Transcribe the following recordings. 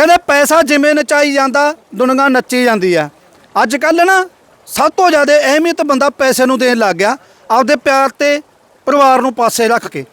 ਕਹਿੰਦੇ ਪੈਸਾ ਜਿਵੇਂ ਨਚਾਈ ਜਾਂਦਾ, ਦੁਨੀਆ ਨੱਚੀ ਜਾਂਦੀ ਆ। ਅੱਜ ਕੱਲ ਨਾ ਸਭ ਤੋਂ ਜ਼ਿਆਦਾ ਅਹਿਮੀਅਤ ਬੰਦਾ ਪੈਸੇ ਨੂੰ ਦੇਣ ਲੱਗ ਗਿਆ, ਆਪਦੇ ਪਿਆਰ ਤੇ ਪਰਿਵਾਰ ਨੂੰ ਪਾਸੇ ਰੱਖ ਕੇ।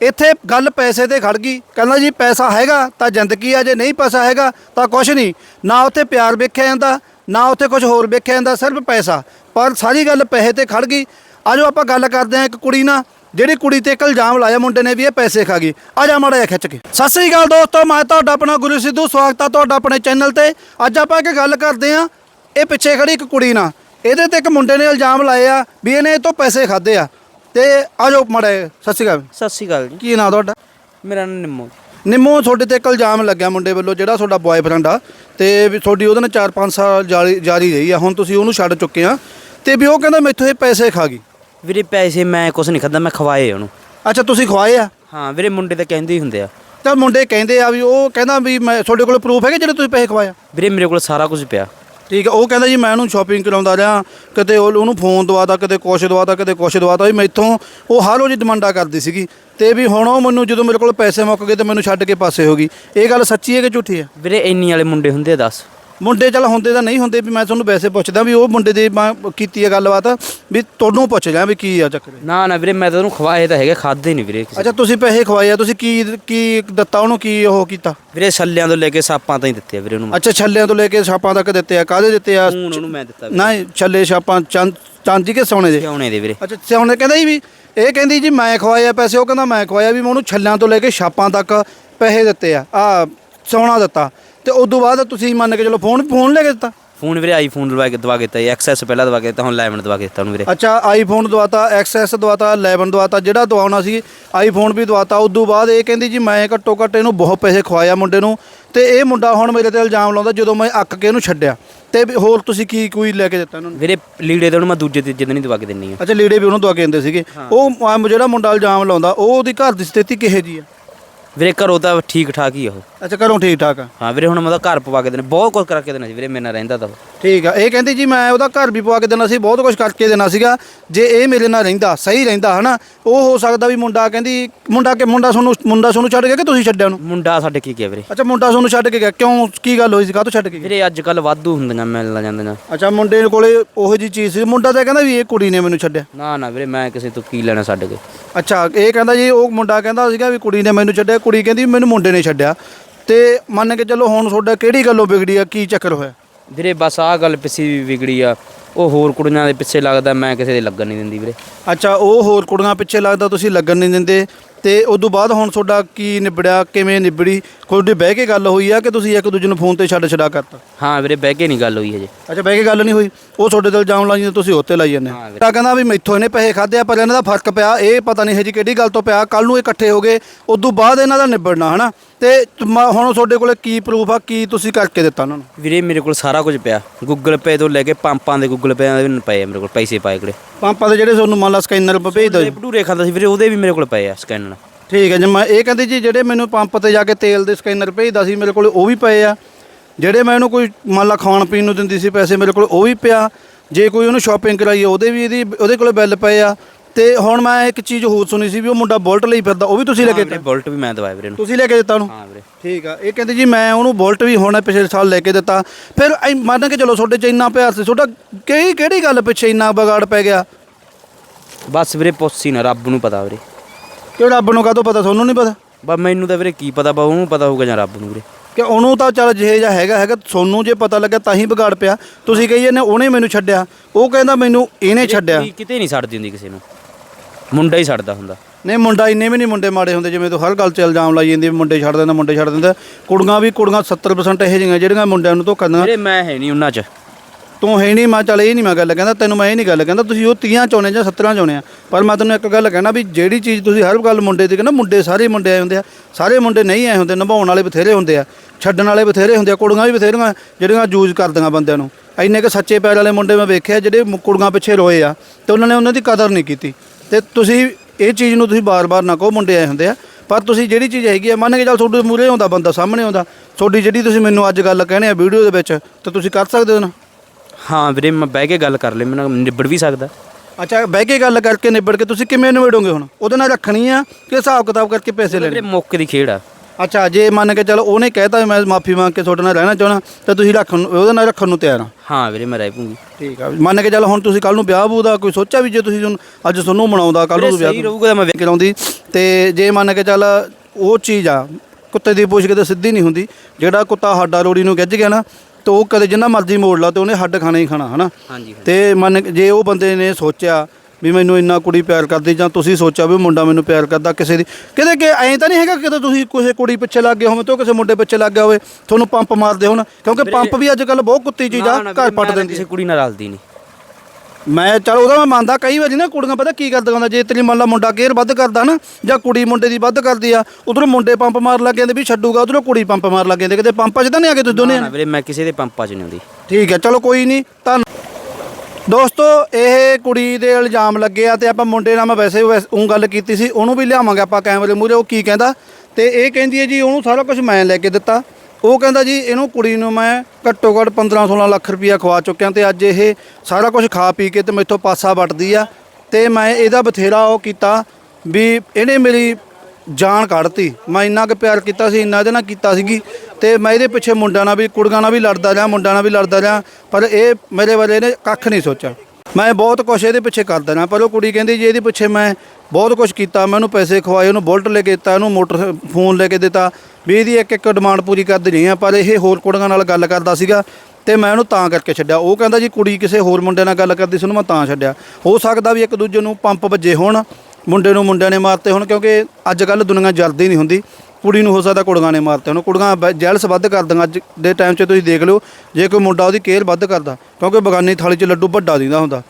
ਇੱਥੇ ਗੱਲ ਪੈਸੇ ਤੇ ਖੜ ਗਈ, ਕਹਿੰਦਾ ਜੀ ਪੈਸਾ ਹੈਗਾ ਤਾਂ ਜ਼ਿੰਦਗੀ ਆ, ਜੇ ਨਹੀਂ ਪੈਸਾ ਹੈਗਾ ਤਾਂ ਕੁਝ ਨਹੀਂ। ਨਾ ਉੱਥੇ ਪਿਆਰ ਵੇਖਿਆ ਜਾਂਦਾ, ਨਾ ਉੱਥੇ ਕੁਝ ਹੋਰ ਵੇਖਿਆ ਜਾਂਦਾ, ਸਿਰਫ ਪੈਸਾ। ਪਰ ਸਾਰੀ ਗੱਲ ਪੈਸੇ ਤੇ ਖੜ ਗਈ। ਆਜੋ ਆਪਾਂ ਗੱਲ ਕਰਦੇ ਹਾਂ ਇੱਕ ਕੁੜੀ ਨਾਲ। ਜਿਹੜੀ ਕੁੜੀ ਤੇ ਇੱਕ ਇਲਜ਼ਾਮ ਲਾਇਆ ਮੁੰਡੇ ਨੇ ਵੀ ਇਹ ਪੈਸੇ ਖਾ ਗਈ। ਆ ਜਾ ਮਾੜਾ ਜਿਹਾ ਖਿੱਚ ਕੇ। ਸਤਿ ਸ੍ਰੀ ਅਕਾਲ ਦੋਸਤੋ ਮੈਂ ਤੁਹਾਡਾ ਆਪਣਾ ਗੁਰੂ ਸਿੱਧੂ ਸਵਾਗਤ ਆ ਤੁਹਾਡਾ ਆਪਣੇ ਚੈਨਲ ਤੇ। ਅੱਜ ਆਪਾਂ ਇੱਕ ਗੱਲ ਕਰਦੇ ਆ ਇਹ ਪਿੱਛੇ ਖੜੀ ਇੱਕ ਕੁੜੀ ਨਾਲ। ਇਹਦੇ ਤੇ ਇੱਕ ਮੁੰਡੇ ਨੇ ਇਲਜ਼ਾਮ ਲਾਏ ਆ ਵੀ ਇਹਨੇ ਇਹ ਤੋਂ ਪੈਸੇ ਖਾਦੇ ਆ। ਤੇ ਆਜੋ ਮਾੜਾ ਜਿਹਾ, ਸਤਿ ਸ੍ਰੀ ਅਕਾਲ। ਸਤਿ ਸ਼੍ਰੀ ਅਕਾਲ ਜੀ। ਕੀ ਨਾਂ ਤੁਹਾਡਾ? ਮੇਰਾ ਨਾਮ ਨਿੰਮੋ ਨਿੰਮੋ ਤੁਹਾਡੇ ਤੇ ਇੱਕ ਇਲਜ਼ਾਮ ਲੱਗਿਆ ਮੁੰਡੇ ਵੱਲੋਂ ਜਿਹੜਾ ਤੁਹਾਡਾ ਬॉयਫ੍ਰੈਂਡ ਆ। ਤੇ ਵੀ ਤੁਹਾਡੀ ਉਹਦੇ ਨਾਲ 4-5 ਸਾਲ ਜਾਰੀ ਜਾਰੀ ਰਹੀ ਆ। ਹੁਣ ਤੁਸੀਂ ਉਹਨੂੰ ਛੱਡ ਚੁੱਕੇ ਆ। ਤੇ ਵੀ ਉਹ ਕਹਿੰਦਾ ਮੈਥੋਂ ਇਹ ਪੈਸੇ ਖਾ ਗਈ। ਵੀਰੇ ਪੈਸੇ ਮੈਂ ਕੁਛ ਨਹੀਂ ਖਾਦਾ ਮੈਂ ਖਵਾਏ ਉਹਨੂੰ। ਅੱਛਾ ਤੁਸੀਂ ਖਵਾਏ ਆ? ਹਾਂ ਵੀਰੇ ਮੁੰਡੇ ਤਾਂ ਕਹਿੰਦੇ ਹੀ ਹੁੰਦੇ ਆ। ਤਾਂ ਮੁੰਡੇ ਕਹਿੰਦੇ ਆ ਵੀ ਉਹ ਕਹਿੰਦਾ ਵੀ ਮੈਂ ਤੁਹਾਡੇ ਕੋਲ ਪ੍ਰੂਫ ਹੈਗੇ ਜਿਹੜੇ ਤੁਸੀਂ ਪੈਸੇ ਖਵਾਇਆ ਵੀਰੇ ਮੇਰੇ ਕੋਲ ਸਾਰਾ ਕੁਝ ਪਿਆ। ਠੀਕ ਹੈ ਉਹ ਕਹਿੰਦਾ ਜੀ ਮੈਂ ਉਹਨੂੰ ਸ਼ਾਪਿੰਗ ਕਰਾਉਂਦਾ ਰਿਹਾ ਕਿਤੇ ਉਹ- ਉਹਨੂੰ ਫੋਨ ਦਵਾਦਾ ਕਿਤੇ ਕੁਛ ਦਵਾਦਾ ਕਿਤੇ ਕੁਛ ਦਵਾਦਾ ਵੀ ਮੈਥੋਂ ਉਹ ਹਰ ਰੋਜ਼ ਡਿਮਾਂਡਾਂ ਕਰਦੀ ਸੀਗੀ। ਤੇ ਵੀ ਹੁਣ ਉਹ ਮੈਨੂੰ ਜਦੋਂ ਮੇਰੇ ਕੋਲ ਪੈਸੇ ਮੁੱਕ ਗਏ ਤੇ ਮੈਨੂੰ ਛੱਡ ਕੇ ਪਾਸੇ ਹੋ ਗਈ। ਇਹ ਗੱਲ ਸੱਚੀ ਹੈ ਕਿ ਝੂਠੀ ਹੈ? ਵੀਰੇ ਇੰਨੀ ਵਾਲੇ ਮੁੰਡੇ ਹੁੰਦੇ ਆ ਦੱਸ। ਮੁੰਡੇ ਚੱਲ ਹੁੰਦੇ ਤਾਂ ਨਹੀਂ ਹੁੰਦੇ ਵੀ ਮੈਂ ਤੁਹਾਨੂੰ ਵੈਸੇ ਪੁੱਛਦਾ ਵੀ ਉਹ ਮੁੰਡੇ ਦੀ ਮੈਂ ਕੀਤੀ ਹੈ ਗੱਲਬਾਤ ਵੀ ਤੁਹਾਨੂੰ ਪੁੱਛ ਜਾ ਵੀ ਕੀ ਆ ਚੱਕਰ। ਨਾ ਨਾ ਵੀਰੇ ਮੈਂ ਤਾਂ ਉਹਨੂੰ ਖਵਾਏ ਤਾਂ ਹੈਗੇ ਖਾਦੇ ਨਹੀਂ ਵੀਰੇ ਕਿਸੇ। ਅੱਛਾ ਤੁਸੀਂ ਪੈਸੇ ਖਵਾਏ ਆ ਤੁਸੀਂ ਕੀ ਕੀ ਦਿੱਤਾ ਉਹਨੂੰ ਕੀ ਉਹ ਕੀਤਾ? ਵੀਰੇ ਛੱਲਿਆਂ ਤੋਂ ਲੈ ਕੇ ਸਾਪਾਂ ਤਾਈਂ ਦਿੱਤੇ ਆ ਵੀਰੇ ਉਹਨੂੰ ਅੱਛਾ ਛੱਲਿਆਂ ਤੋਂ ਲੈ ਕੇ ਛਾਪਾਂ ਤੱਕ ਦਿੱਤੇ ਆ ਕਾਹਦੇ ਦਿੱਤੇ ਆ? ਉਹਨੂੰ ਮੈਂ ਦਿੱਤਾ ਵੀਰੇ। ਨਹੀਂ ਛੱਲੇ ਛਾਪਾਂ ਚੰਦ ਚਾਂਦੀ ਕੇ ਸੋਨੇ ਦੇ? ਸਿਆਉਣੇ ਦੇ ਵੀਰੇ। ਅੱਛਾ ਸਿਆਉਣੇ ਕਹਿੰਦਾ ਜੀ ਵੀ ਇਹ ਕਹਿੰਦੀ ਜੀ ਮੈਂ ਖਵਾਇਆ ਪੈਸੇ ਉਹ ਕਹਿੰਦਾ ਮੈਂ ਖਵਾਇਆ ਵੀ ਮੈਂ ਉਹਨੂੰ ਛੱਲਿਆਂ ਤੋਂ ਲੈ ਕੇ ਛਾਪਾਂ ਤੱਕ ਪੈਸੇ ਦਿੱਤੇ ਆ। ਆ ਸੋਨਾ ਦਿੱਤਾ। ਤੇ ਉਸ ਤੋਂ ਬਾਅਦ ਤੁਸੀਂ ਮੰਨ ਕੇ ਚਲੋ ਫੋਨ ਫੋਨ ਲੈ ਕੇ ਦਿੱਤਾ? ਫੋਨ ਵੀਰੇ ਆਈਫੋਨ ਦਵਾ ਕੇ ਦਵਾ ਕੇ ਦਿੱਤਾ ਐਕਸੈਸ ਪਹਿਲਾਂ ਦਵਾ ਕੇ ਦਿੱਤਾ ਹੁਣ 11 ਦਵਾ ਕੇ ਦਿੱਤਾ ਉਹਨੂੰ ਵੀਰੇ। ਅੱਛਾ ਆਈਫੋਨ ਦਵਾਤਾ ਐਕਸਐਸ ਦਵਾਤਾ 11 ਦਵਾਤਾ ਜਿਹੜਾ ਦਵਾਉਣਾ ਸੀ ਆਈਫੋਨ ਵੀ ਦਵਾਤਾ। ਉਸ ਤੋਂ ਬਾਅਦ ਇਹ ਕਹਿੰਦੀ ਜੀ ਮੈਂ ਘੱਟੋ ਘੱਟ ਇਹਨੂੰ ਬਹੁਤ ਪੈਸੇ ਖਵਾਇਆ ਮੁੰਡੇ ਨੂੰ। ਤੇ ਇਹ ਮੁੰਡਾ ਹੁਣ ਮੇਰੇ ਤੇ ਇਲਜ਼ਾਮ ਲਾਉਂਦਾ ਜਦੋਂ ਮੈਂ ਅੱਕ ਕੇ ਇਹਨੂੰ ਛੱਡਿਆ। ਤੇ ਵੀ ਹੋਰ ਤੁਸੀਂ ਕੀ ਕੋਈ ਲੈ ਕੇ ਦਿੱਤਾ ਇਹਨਾਂ? ਨੂੰ ਵੀਰੇ ਲੀੜੇ ਤੇ ਉਹਨੂੰ ਮੈਂ ਦੂਜੇ ਤੀਜੇ ਦਿਨ ਹੀ ਦਵਾ ਕੇ ਦਿੰਨੀ ਆ। ਅੱਛਾ ਲੀੜੇ ਵੀ ਉਹਨੂੰ ਦਵਾ ਕੇ ਦਿੰਦੇ ਸੀਗੇ। ਉਹ ਜਿਹੜਾ ਮੁੰਡਾ ਇਲਜ਼ਾਮ ਲਾਉਂਦਾ ਉਹ ਉਹਦੀ ਘਰ ਦੀ ਸਥਿਤੀ ਕਿਹੋ ਜੀ ਆ? ਵੀਰੇ ਘਰੋਂ ਤਾਂ ਠੀਕ ਠਾਕ ਹੀ ਆ ਉਹ। ਅੱਛਾ ਘਰੋਂ ਠੀਕ ਠਾਕ ਆ? ਹਾਂ ਵੀਰੇ ਹੁਣ ਮੈਂ ਉਹਦਾ ਘਰ ਪਵਾ ਕੇ ਦੇਣਾ। ਬਹੁਤ ਕੁਝ ਕਰਕੇ ਦੇਣਾ ਸੀ ਵੀਰੇ ਮੇਰੇ ਨਾਲ ਰਹਿੰਦਾ ਤਾਂ ਉਹ। ਠੀਕ ਆ। ਇਹ ਕਹਿੰਦੀ ਜੀ ਮੈਂ ਉਹਦਾ ਘਰ ਵੀ ਪਵਾ ਕੇ ਦੇਣਾ ਸੀ ਬਹੁਤ ਕੁਝ ਕਰਕੇ ਦੇਣਾ ਸੀਗਾ। ਜੇ ਇਹ ਮੇਰੇ ਨਾਲ ਰਹਿੰਦਾ ਸਹੀ ਰਹਿੰਦਾ ਹਨਾ? ਉਹ ਹੋ ਸਕਦਾ ਵੀ ਮੁੰਡਾ ਕਹਿੰਦੀ ਮੁੰਡਾ ਕਿ ਮੁੰਡਾ ਤੁਹਾਨੂੰ ਮੁੰਡਾ ਤੁਹਾਨੂੰ ਛੱਡ ਗਿਆ ਕਿ ਤੁਸੀਂ ਛੱਡਿਆ ਉਹਨੂੰ? ਮੁੰਡਾ ਸਾਡੇ ਕੀ ਗਿਆ ਵੀਰੇ? ਅੱਛਾ ਮੁੰਡਾ ਤੁਹਾਨੂੰ ਛੱਡ ਕੇ ਗਿਆ। ਕਿਉਂ ਕੀ ਗੱਲ ਹੋਈ ਸੀ? ਕਾਹਤੋਂ ਛੱਡ ਕੇ ਗਿਆ? ਵੀਰੇ ਅੱਜ ਕੱਲ ਵਾਧੂ ਹੁੰਦੀਆਂ ਮਿਲਣ ਜਾਂਦੀਆਂ। ਅੱਛਾ ਮੁੰਡੇ ਕੋਲੇ ਉਹੋ ਜੀ ਚੀਜ਼ ਸੀ। ਮੁੰਡਾ ਤਾਂ ਕਹਿੰਦਾ ਵੀ ਇਹ ਕੁੜੀ ਨੇ ਮੈਨੂੰ ਛੱਡਿਆ। ਨਾ ਨਾ ਵੀਰੇ ਮੈਂ ਕਿਸੇ ਤੋਂ ਕੀ ਲੈਣਾ ਛੱਡ ਕੇ ਅੱਛਾ ਇਹ ਕਹਿੰਦਾ ਜੀ ਉਹ ਮੁੰਡਾ ਕਹਿੰਦਾ ਸੀਗਾ ਵੀ ਕੁੜੀ ਨੇ ਮੈਨੂੰ ਛੱਡਿਆ। ਕੁੜੀ ਕਹਿੰਦੀ ਮੈਨੂੰ ਮੁੰਡੇ ਨੇ ਛੱਡਿਆ ਤੇ ਮੰਨ ਕੇ ਚੱਲੋ ਹੁਣ ਤੁਹਾਡਾ ਕਿਹੜੀ ਗੱਲੋਂ ਵਿਗੜੀ ਆ ਕੀ ਚੱਕਰ ਹੋਇਆ? ਵੀਰੇ ਬਸ ਆਹ ਗੱਲ ਪਿੱਛੇ ਵੀ ਵਿਗੜੀ ਆ। ਉਹ ਹੋਰ ਕੁੜੀਆਂ ਦੇ ਪਿੱਛੇ ਲੱਗਦਾ ਮੈਂ ਕਿਸੇ ਦੇ ਲੱਗਣ ਨਹੀਂ ਦਿੰਦੀ ਵੀਰੇ। ਅੱਛਾ ਉਹ ਹੋਰ ਕੁੜੀਆਂ ਪਿੱਛੇ ਲੱਗਦਾ ਤੁਸੀਂ ਲੱਗਣ ਨਹੀਂ ਦਿੰਦੇ। ਤੇ ਉਸ ਤੋਂ ਬਾਅਦ ਹੁਣ ਤੁਹਾਡਾ ਕੀ ਨਿਬੜਿਆ ਕਿਵੇਂ ਨਿਬੜੀ? ਤੁਹਾਡੀ ਬਹਿ ਕੇ ਗੱਲ ਹੋਈ ਆ ਕਿ ਤੁਸੀਂ ਇੱਕ ਦੂਜੇ ਨੂੰ ਫੋਨ ਤੇ ਛੱਡ ਛਡਾ ਕਰਤਾ? ਹਾਂ ਵੀਰੇ ਬਹਿ ਕੇ ਨਹੀਂ ਗੱਲ ਹੋਈ ਹਜੇ। ਅੱਛਾ ਬਹਿ ਕੇ ਗੱਲ ਨਹੀਂ ਹੋਈ? ਉਹ ਤੁਹਾਡੇ ਤੇ ਇਲਜ਼ਾਮ ਲਾਈ ਤੁਸੀਂ ਉੱਤੇ ਲਾਈ ਜਾਂਦੇ। ਤਾਂ ਕਹਿੰਦਾ ਵੀ ਮੈਥੋਂ ਇਹਨੇ ਪੈਸੇ ਖਾਦੇ ਆ ਪਰ ਇਹਨਾਂ ਦਾ ਫ਼ਰਕ ਪਿਆ ਇਹ ਪਤਾ ਨਹੀਂ ਹਜੇ ਕਿਹੜੀ ਗੱਲ ਤੋਂ ਪਿਆ ਕੱਲ ਨੂੰ ਇਹ ਇਕੱਠੇ ਹੋ ਗਏ ਉਸ ਤੋਂ ਬਾਅਦ ਇਹਨਾਂ ਦਾ ਨਿਬੜਨਾ ਹਨਾ? ਤੇ ਹੁਣ ਤੁਹਾਡੇ ਕੋਲੇ ਕੀ ਪ੍ਰੂਫ ਆ ਕੀ ਤੁਸੀਂ ਕਰਕੇ ਦਿੱਤਾ ਉਹਨਾਂ ਨੂੰ? ਵੀਰੇ ਮੇਰੇ ਕੋਲ ਸਾਰਾ ਕੁਝ ਪਿਆ। ਗੂਗਲ ਪੇ ਤੋਂ ਲੈ ਕੇ ਪੰਪਾਂ ਦੇ ਗੂਗਲ ਪੇ ਦੇ ਵੀ ਪਏ ਮੇਰੇ ਕੋਲ ਪੈਸੇ ਪਾਏ ਕੋਲੇ ਪੰਪਾਂ ਦੇ ਜਿਹੜੇ ਤੁਹਾਨੂੰ ਮੰਨ ਲਾ ਸਕੈਨਰ ਭੇਜ ਦੋ ਭਟੂਰੇ ਖਾਂਦਾ ਸੀ ਵੀਰੇ ਉਹਦੇ ਵੀ ਮੇਰੇ ਕੋਲ ਪਏ ਆ ਸਕੈਨਰ ਠੀਕ ਹੈ ਜੀ ਮੈਂ ਇਹ ਕਹਿੰਦੇ ਜੀ ਜਿਹੜੇ ਮੈਨੂੰ ਪੰਪ ਤੇ ਜਾ ਕੇ ਤੇਲ ਦੇ ਸਕੈਨਰ ਭੇਜਦਾ ਸੀ ਮੇਰੇ ਕੋਲ ਉਹ ਵੀ ਪਏ ਆ। ਜਿਹੜੇ ਮੈਂ ਉਹਨੂੰ ਕੋਈ ਮੰਨ ਲਾ ਖਾਣ ਪੀਣ ਨੂੰ ਦਿੰਦੀ ਸੀ ਪੈਸੇ ਮੇਰੇ ਕੋਲ ਉਹ ਵੀ ਪਿਆ। ਜੇ ਕੋਈ ਉਹਨੂੰ ਸ਼ਾਪਿੰਗ ਕਰਾਈ ਉਹਦੇ ਵੀ ਇਹਦੀ ਉਹਦੇ ਕੋਲੇ ਬਿੱਲ ਪਏ ਆ। ਤੇ ਹੁਣ ਮੈਂ ਇੱਕ ਚੀਜ਼ ਹੋਰ ਸੁਣੀ ਸੀ ਵੀ ਉਹ ਮੁੰਡਾ ਬੁਲਟ ਲਈ ਫਿਰਦਾ ਉਹ ਵੀ ਤੁਸੀਂ ਲੈ ਕੇ ਵੀਰੇ ਬੁਲਟ ਵੀ ਮੈਂ ਦਵਾਇਆ ਵੀਰੇ ਨੂੰ। ਤੁਸੀਂ ਲੈ ਕੇ ਦਿੱਤਾ ਉਹਨੂੰ? ਹਾਂ ਵੀਰੇ। ਠੀਕ ਆ ਇਹ ਕਹਿੰਦੇ ਜੀ ਮੈਂ ਉਹਨੂੰ ਬੁਲਟ ਵੀ ਹੁਣ ਪਿਛਲੇ ਸਾਲ ਲੈ ਕੇ ਦਿੱਤਾ। ਫਿਰ ਐਂ ਮੰਨ ਕੇ ਚਲੋ ਤੁਹਾਡੇ ਚ ਇੰਨਾ ਪਿਆਰ ਸੀ ਤੁਹਾਡਾ ਕਿਹੜੀ ਕਿਹੜੀ ਗੱਲ ਪਿੱਛੇ ਇੰਨਾ ਵਿਗਾੜ ਪੈ ਗਿਆ? ਬਸ ਵੀਰੇ ਪੁੱਛੀ ਨਾ ਰੱਬ ਨੂੰ ਪਤਾ ਵੀਰੇ। ਕਿ ਰੱਬ ਨੂੰ ਕਾਹਤੋਂ ਪਤਾ? ਤੁਹਾਨੂੰ ਨਹੀਂ ਪਤਾ? ਬਸ ਮੈਨੂੰ ਤਾਂ ਵੀਰੇ ਕੀ ਪਤਾ ਬਾ ਉਹਨੂੰ ਪਤਾ ਹੋਊਗਾ ਜਾਂ ਰੱਬ ਨੂੰ ਵੀਰੇ। ਕਿ ਉਹਨੂੰ ਤਾਂ ਚੱਲ ਜਿਹੇ ਜਿਹਾ ਹੈਗਾ ਹੈਗਾ। ਸੋਨੂੰ ਜੇ ਪਤਾ ਲੱਗਾ ਤਾਂ ਹੀ ਵਿਗਾੜ ਪਿਆ। ਤੁਸੀਂ ਕਹੀ ਜਾਂਦੇ ਉਹਨੇ ਮੈਨੂੰ ਛੱਡਿਆ। ਉਹ ਕਹਿੰਦਾ ਮੈਨੂੰ ਇਹਨੇ ਛੱਡਿਆ। ਕੁੜੀ ਕਿਤੇ ਨਹੀਂ ਛੱਡਦੀ ਹੁੰਦੀ ਕਿਸੇ ਨੂੰ। ਮੁੰਡਾ ਹੀ ਛੱਡਦਾ ਹੁੰਦਾ। ਨਹੀਂ ਮੁੰਡਾ ਇੰਨੇ ਵੀ ਨਹੀਂ ਮੁੰਡੇ ਮਾੜੇ ਹੁੰਦੇ ਜਿਵੇਂ ਤੂੰ ਹਰ ਗੱਲ 'ਚ ਇਲਜ਼ਾਮ ਲਾਈ ਜਾਂਦੀ ਵੀ ਮੁੰਡੇ ਛੱਡ ਦਿੰਦਾ ਮੁੰਡੇ ਛੱਡ ਦਿੰਦਾ। ਕੁੜੀਆਂ ਵੀ ਕੁੜੀਆਂ 70% ਇਹੋ ਜਿਹੀਆਂ ਜਿਹੜੀਆਂ ਮੁੰਡਿਆਂ ਨੂੰ ਧੋਖਾ ਦਿੰਦੀਆਂ। ਵੀਰੇ ਮੈਂ ਹੈ ਨਹੀਂ ਉਹਨਾਂ 'ਚ। ਤੂੰ ਹੈ ਨਹੀਂ, ਮੈਂ ਚੱਲ ਇਹ ਨਹੀਂ ਮੈਂ ਗੱਲ ਕਹਿੰਦਾ, ਤੈਨੂੰ ਮੈਂ ਇਹ ਨਹੀਂ ਗੱਲ ਕਹਿੰਦਾ, ਤੁਸੀਂ ਉਹ 30 ਚਾਹੁੰਦੇ ਜਾਂ 17 ਚਾਹੁੰਦੇ ਆ। ਪਰ ਮੈਂ ਤੈਨੂੰ ਇੱਕ ਗੱਲ ਕਹਿਣਾ ਵੀ ਜਿਹੜੀ ਚੀਜ਼ ਤੁਸੀਂ ਹਰ ਗੱਲ ਮੁੰਡੇ ਦੀ ਕਹਿੰਦਾ, ਮੁੰਡੇ ਸਾਰੇ ਮੁੰਡੇ ਆਏ ਹੁੰਦੇ ਆ, ਸਾਰੇ ਮੁੰਡੇ ਨਹੀਂ ਆਏ ਹੁੰਦੇ, ਨਿਭਾਉਣ ਵਾਲੇ ਬਥੇਰੇ ਹੁੰਦੇ ਆ, ਛੱਡਣ ਵਾਲੇ ਬਥੇਰੇ ਹੁੰਦੇ ਆ, ਕੁੜੀਆਂ ਵੀ ਬਥੇਰੀਆਂ, ਜਿਹੜੀਆਂ ਯੂਜ਼ ਕਰਦੀਆਂ ਬੰਦਿਆਂ ਨੂੰ। ਇੰਨੇ ਕਿ ਸੱਚੇ ਪੈਰ ਵਾਲੇ ਮੁੰਡੇ ਮੈਂ ਵੇਖਿਆ ਜਿਹੜੇ ਮੁ- ਕੁੜੀਆਂ ਪਿੱਛੇ ਰੋਏ ਆ, ਤੇ ਉਹਨਾਂ ਨੇ ਉਹਨਾਂ ਦੀ ਕਦਰ ਨਹੀਂ ਕੀਤੀ। ਤੇ ਤੁਸੀਂ ਇਹ ਚੀਜ਼ ਨੂੰ ਤੁਸੀਂ ਬਾਰ-ਬਾਰ ਨਾ ਕਹੋ, ਮੁੰਡੇ ਆਏ ਹੁੰਦੇ ਆ। ਪਰ ਤੁਸੀਂ ਜਿਹੜੀ ਚੀਜ਼ ਹੈਗੀ ਆ, ਮੰਨ ਕੇ ਚੱਲ ਤੁਹਾਡੇ ਮੂਰੇ ਆਉਂਦਾ ਬੰਦਾ, ਸਾਹਮਣੇ ਆਉਂਦਾ, ਤੁਹਾਡੀ ਜਿਹੜੀ ਤੁਸੀਂ ਮੈਨੂੰ ਅੱਜ ਗੱਲ ਕਹਿਣੇ ਆ ਵੀਡੀਓ ਦੇ ਵਿੱਚ, ਤੇ ਤੁਸੀਂ ਕਰ ਸਕਦੇ ਹੋ ਨਾ। ਹਾਂ ਵੀਰੇ ਮੈਂ ਬਹਿ ਕੇ ਗੱਲ ਕਰ ਲਈ ਮੈਨੂੰ ਨਿਬੜ ਵੀ ਸਕਦਾ। ਅੱਛਾ ਬਹਿ ਕੇ ਗੱਲ ਕਰਕੇ ਨਿਬੜ ਕੇ ਤੁਸੀਂ ਕਿਵੇਂ ਨਿਬੜੋਗੇ ਹੁਣ? ਉਹਦੇ ਨਾਲ ਰੱਖਣੀ ਆ ਕਿ ਹਿਸਾਬ ਕਿਤਾਬ ਕਰਕੇ ਪੈਸੇ ਵੀਰੇ ਲੈਣੇ? ਮੁੱਕ ਦੀ ਖੇਡ ਆ। ਅੱਛਾ ਜੇ ਮੰਨ ਕੇ ਚਲੋ ਉਹਨੇ ਕਹਿਤਾ ਮੈਂ ਮਾਫੀ ਮੰਗ ਕੇ ਤੁਹਾਡੇ ਨਾਲ ਰਹਿਣਾ ਚਾਹਣਾ ਤਾਂ ਤੁਸੀਂ ਰੱਖਣ ਨੂੰ- ਉਹਦੇ ਨਾਲ ਰੱਖਣ ਨੂੰ ਤਿਆਰ ਆ? ਹਾਂ ਵੀਰੇ ਮੈਂ ਰਹਿ ਪੂੰਗੀ ਠੀਕ ਆ। ਮੰਨ ਕੇ ਚੱਲ ਹੁਣ ਤੁਸੀਂ ਕੱਲ ਨੂੰ ਵਿਆਹ ਬੂ ਦਾ ਕੋਈ ਸੋਚਿਆ ਵੀ ਜੇ ਤੁਸੀਂ ਹੁਣ ਅੱਜ ਤੁਹਾਨੂੰ ਮਨਾਉਂਦਾ ਕੱਲ ਨੂੰ ਵੀਰੇ ਵਿਆਹ ਸਹੀ ਰਹੂਗਾ ਤਾਂ ਮੈਂ ਵੇਖ ਲਾਉਂਦੀ ਤੇ ਜੇ ਮੰਨ ਕੇ ਚੱਲ ਉਹ ਚੀਜ਼ ਆ ਕੁੱਤੇ ਦੀ ਪੁੱਛ ਕਿਤੇ ਸਿੱਧੀ ਨਹੀਂ ਹੁੰਦੀ। ਜਿਹੜਾ ਕੁੱਤਾ ਹੱਡਾ ਰੋੜੀ ਨੂੰ ਗਿੱਜ ਗਿਆ ਨਾ ਤੇ ਉਹ ਕਦੇ ਜਿੰਨਾ ਮਰਜ਼ੀ ਮੋੜ ਲਾ ਤੇ ਉਹਨੇ ਹੱਡ ਖਾਣਾ ਹੀ ਖਾਣਾ ਹਨਾ? ਹਾਂਜੀ ਤੇ ਮੰਨ ਕੇ- ਜੇ ਉਹ ਬੰਦੇ ਨੇ ਸੋਚਿਆ ਵੀ ਮੈਨੂੰ ਇੰਨਾ ਕੁੜੀ ਪਿਆਰ ਕਰਦੀ ਜਾਂ ਤੁਸੀਂ ਸੋਚਿਆ ਵੀ ਮੁੰਡਾ ਮੈਨੂੰ ਪਿਆਰ ਕਰਦਾ ਕਿਸੇ ਦੀ ਕਿਤੇ ਕਿ ਐਂ ਤਾਂ ਨਹੀਂ ਹੈਗਾ ਕਿਤੇ ਤੁਸੀਂ ਕਿਸੇ ਕੁੜੀ ਪਿੱਛੇ ਲੱਗ ਗਏ ਹੋਵੇ ਤੇ ਉਹ ਕਿਸੇ ਮੁੰਡੇ ਪਿੱਛੇ ਲੱਗ ਗਿਆ ਹੋਵੇ ਤੁਹਾਨੂੰ ਪੰਪ ਮਾਰਦੇ ਹੋਣ ਕਿਉਂਕਿ ਪੰਪ ਵੀ ਅੱਜ ਕੱਲ ਬਹੁਤ ਕੁੱਤੀ ਚੀਜ਼ ਆ ਘਰ ਪੱਟ ਦਿੰਦੀ ਕਿਸੇ ਕੁੜੀ ਨਾਲ ਰਲਦੀ ਨਹੀਂ। ਮੈਂ ਚਲ ਉਹਦਾ ਮੈਂ ਮੰਨਦਾ ਕਈ ਵਾਰੀ ਨਾ ਕੁੜੀਆਂ ਪਤਾ ਕੀ ਕਰਦੀਆਂ ਹੁੰਦਾ ਜੇ ਤੇਰੀ ਮੰਨ ਲਾ ਮੁੰਡਾ ਕੇਅਰ ਵੱਧ ਕਰਦਾ ਨਾ ਜਾਂ ਕੁੜੀ ਮੁੰਡੇ ਦੀ ਵੱਧ ਕਰਦੀ ਆ ਉਧਰੋਂ ਮੁੰਡੇ ਪੰਪ ਮਾਰ ਲੱਗ ਜਾਂਦੇ ਵੀ ਛੱਡੂਗਾ ਉਧਰੋਂ ਕੁੜੀ ਪੰਪ ਮਾਰ ਲੱਗ ਜਾਂਦੇ ਕਿਤੇ ਪੰਪਾਂ 'ਚ ਤਾਂ ਨਹੀਂ ਆ ਗਏ ਤੁਸੀਂ ਦੋਨੇ? ਨਾ ਵੀਰੇ ਮੈਂ ਕਿਸੇ ਦੇ ਪੰਪਾਂ 'ਚ ਨਹੀਂ ਆਉਂਦੀ। ਠੀਕ ਹੈ ਚਲੋ ਕੋਈ ਨਹੀਂ ਧੰਨ ਦੋਸਤੋ ਇਹ ਕੁੜੀ ਦੇ ਇਲਜ਼ਾਮ ਲੱਗੇ ਆ ਤੇ ਆਪਾਂ ਮੁੰਡੇ ਨਾਲ ਮੈਂ ਵੈਸੇ ਉਹ ਗੱਲ ਕੀਤੀ ਸੀ ਉਹਨੂੰ ਵੀ ਲਿਆਵਾਂਗੇ ਆਪਾਂ ਕੈਮਰੇ ਮੂਹਰੇ ਉਹ ਕੀ ਕਹਿੰਦਾ ਤੇ ਇਹ ਕਹਿੰਦੀ ਹੈ ਜੀ ਉਹਨੂੰ ਸਾਰਾ ਕੁਝ ਮੈਂ ਲੈ ਕੇ ਦਿੱਤਾ। ਉਹ ਕਹਿੰਦਾ ਜੀ, ਇਹਨੂੰ ਕੁੜੀ ਨੂੰ ਮੈਂ ਘੱਟੋ ਘੱਟ 15 16 ਲੱਖ ਰੁਪਇਆ ਖਵਾ ਚੁੱਕਿਆ ਤੇ ਅੱਜ ਇਹ ਸਾਰਾ ਕੁਝ ਖਾ ਪੀ ਕੇ ਤੇ ਮੈਥੋਂ ਪਾਸਾ ਵੱਟਦੀ ਆ ਤੇ ਮੈਂ ਇਹਦਾ ਬਥੇਰਾ ਉਹ ਕੀਤਾ ਵੀ ਇਹਨੇ ਮੇਰੀ ਜਾਨ ਕੱਢਤੀ। ਮੈਂ ਇੰਨਾ ਕੁ ਪਿਆਰ ਕੀਤਾ ਸੀ, ਇੰਨਾ ਇਹਦੇ ਨਾਲ ਕੀਤਾ ਸੀਗੀ ਤੇ ਮੈਂ ਇਹਦੇ ਪਿੱਛੇ ਮੁੰਡਿਆਂ ਨਾਲ ਵੀ, ਕੁੜੀਆਂ ਨਾਲ ਵੀ ਲੜਦਾ ਰਿਹਾ, ਮੁੰਡਿਆਂ ਨਾਲ ਵੀ ਲੜਦਾ ਰਿਹਾ, ਪਰ ਇਹ ਮੇਰੇ ਬਾਰੇ ਇਹਨੇ ਕੱਖ ਨਹੀਂ ਸੋਚਿਆ। ਮੈਂ ਬਹੁਤ ਕੁਛ ਇਹਦੇ ਪਿੱਛੇ ਕਰਦਾ ਰਿਹਾ ਪਰ ਉਹ ਕੁੜੀ ਕਹਿੰਦੀ ਜੀ ਇਹਦੇ ਪਿੱਛੇ ਮੈਂ ਬਹੁਤ ਕੁਛ ਕੀਤਾ, ਮੈਂ ਉਹਨੂੰ ਪੈਸੇ ਖਵਾਏ, ਉਹਨੂੰ ਬੁਲਟ ਲੈ ਕੇ ਦਿੱਤਾ, ਉਹਨੂੰ ਮੋਟਰ ਫੋਨ ਲੈ ਕੇ ਦਿੱਤਾ, ਵੀ ਇਹਦੀ ਇੱਕ ਇੱਕ ਡਿਮਾਂਡ ਪੂਰੀ ਕਰਦੀ ਰਹੀ ਆ, ਪਰ ਇਹ ਹੋਰ ਕੁੜੀਆਂ ਨਾਲ ਗੱਲ ਕਰਦਾ ਸੀਗਾ ਤੇ ਮੈਂ ਉਹਨੂੰ ਤਾਂ ਕਰਕੇ ਛੱਡਿਆ। ਉਹ ਕਹਿੰਦਾ ਜੀ ਕੁੜੀ ਕਿਸੇ ਹੋਰ ਮੁੰਡੇ ਨਾਲ ਗੱਲ ਕਰਦੀ ਸੀ, ਉਹਨੂੰ ਮੈਂ ਤਾਂ ਛੱਡਿਆ। ਹੋ ਸਕਦਾ ਵੀ ਇੱਕ ਦੂਜੇ ਨੂੰ ਪੰਪ ਵੱਜੇ ਹੋਣ, ਮੁੰਡੇ ਨੂੰ ਮੁੰਡਿਆਂ ਨੇ ਮਾਰਤੇ ਹੋਣ, ਕਿਉਂਕਿ ਅੱਜ ਕੱਲ ਦੁਨੀਆ ਜਲਦੀ ਨਹੀਂ ਹੁੰਦੀ। ਕੁੜੀ ਨੂੰ ਹੋ ਸਕਦਾ ਕੁੜੀਆਂ ਨੇ ਮਾਰਤੇ। ਹੁਣ ਕੁੜੀਆਂ ਜੈਲਸ ਵੱਧ ਕਰਦੀਆਂ ਅੱਜ ਦੇ ਟਾਈਮ 'ਚ ਤੁਸੀਂ ਦੇਖ ਲਿਓ, ਜੇ ਕੋਈ ਮੁੰਡਾ ਉਹਦੀ ਕੇਅਰ ਵੱਧ ਕਰਦਾ, ਕਿਉਂਕਿ ਬਗਾਨੀ ਥਾਲੀ 'ਚ ਲੱਡੂ ਵੱਡਾ ਦਿੰਦਾ ਹੁੰਦਾ।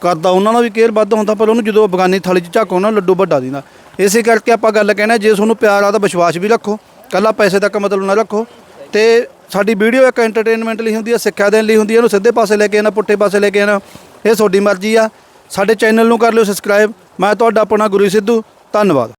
ਕਰਦਾ ਉਹਨਾਂ ਨਾਲ ਵੀ ਕੇਅਰ ਵੱਧ ਹੁੰਦਾ, ਪਰ ਉਹਨੂੰ ਜਦੋਂ ਬਗਾਨੀ ਥਾਲੀ 'ਚ ਝਾਕੋ ਨਾ ਲੱਡੂ ਵੱਡਾ ਦਿੰਦਾ। ਇਸੇ ਕਰਕੇ ਆਪਾਂ ਗੱਲ ਕਹਿਣਾ, ਜੇ ਤੁਹਾਨੂੰ ਪਿਆਰ ਆ ਤਾਂ ਵਿਸ਼ਵਾਸ ਵੀ ਰੱਖੋ। ਕੱਲਾ ਪੈਸੇ ਤੱਕ ਮਤਲਬ ਨਾ ਰੱਖੋ। ਤੇ ਸਾਡੀ ਵੀਡੀਓ ਇੱਕ ਐਂਟਰਟੇਨਮੈਂਟ ਲਈ ਹੁੰਦੀ ਹੈ ਸਿੱਖਿਆ ਦੇਣ ਲਈ ਹੁੰਦੀ ਹੈ ਇਹਨੂੰ ਸਿੱਧੇ ਪਾਸੇ ਲੈ ਕੇ ਆਣਾ ਪੁੱਠੇ ਪਾਸੇ ਲੈ ਕੇ ਆਣਾ ਇਹ ਤੁਹਾਡੀ ਮਰਜ਼ੀ ਆ। ਸਾਡੇ ਚੈਨਲ ਨੂੰ ਕਰ ਲਿਓ ਸਬਸਕ੍ਰਾਈਬ ਮੈਂ ਤੁਹਾਡਾ ਆਪਣਾ ਗੁਰੂ ਸਿੱਧੂ। ਧੰਨਵਾਦ।